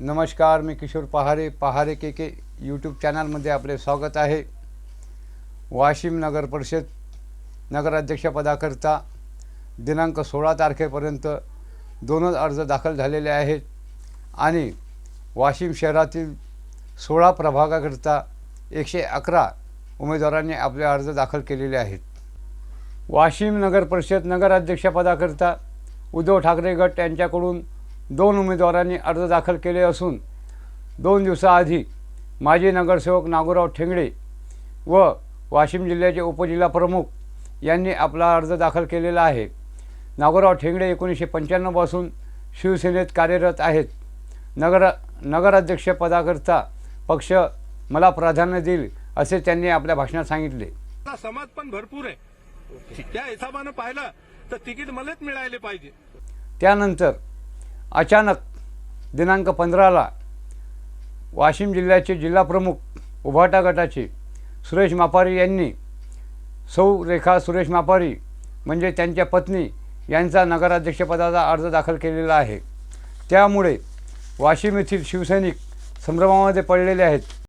नमस्कार मी किशोर पहारे पहारे के के यूट्यूब चॅनलमध्ये आपले स्वागत आहे. वाशिम नगर परिषद नगराध्यक्षपदाकरता दिनांक सोळा तारखेपर्यंत दोनच अर्ज दाखल झालेले आहेत आणि वाशिम शहरातील सोळा प्रभागाकरता एकशे अकरा उमेदवारांनी आपले अर्ज दाखल केलेले आहेत. वाशिम नगर परिषद नगराध्यक्षपदाकरता उद्धव ठाकरे गट यांच्याकडून दोन उमेदवारांनी अर्ज दाखल केले असून दोन दिवसाआधी माजी नगरसेवक नागोराव ठेंगडे व वाशिम जिल्ह्याचे उपजिल्हा प्रमुख यांनी आपला अर्ज दाखल केलेला आहे. नागोराव ठेंगडे एकोणीसशे पंच्याण्णवपासून शिवसेनेत कार्यरत आहेत. नगर नगराध्यक्षपदाकरता पक्ष मला प्राधान्य देईल असे त्यांनी आपल्या भाषणात सांगितले. समाज पण भरपूर आहे. त्या हिशोबानं पाहिलं तर तिकीट मलाच मिळायला पाहिजे. त्यानंतर अचानक दिनांक पंधराला वाशिम जिल्ह्याचे जिल्हाप्रमुख उभाटा गटाचे सुरेश मापारी यांनी सौ रेखा सुरेश मापारी म्हणजे त्यांच्या पत्नी यांचा नगराध्यक्षपदाचा अर्ज दाखल केलेला आहे. त्यामुळे वाशिम येथील शिवसैनिक संभ्रमामध्ये पडलेले आहेत.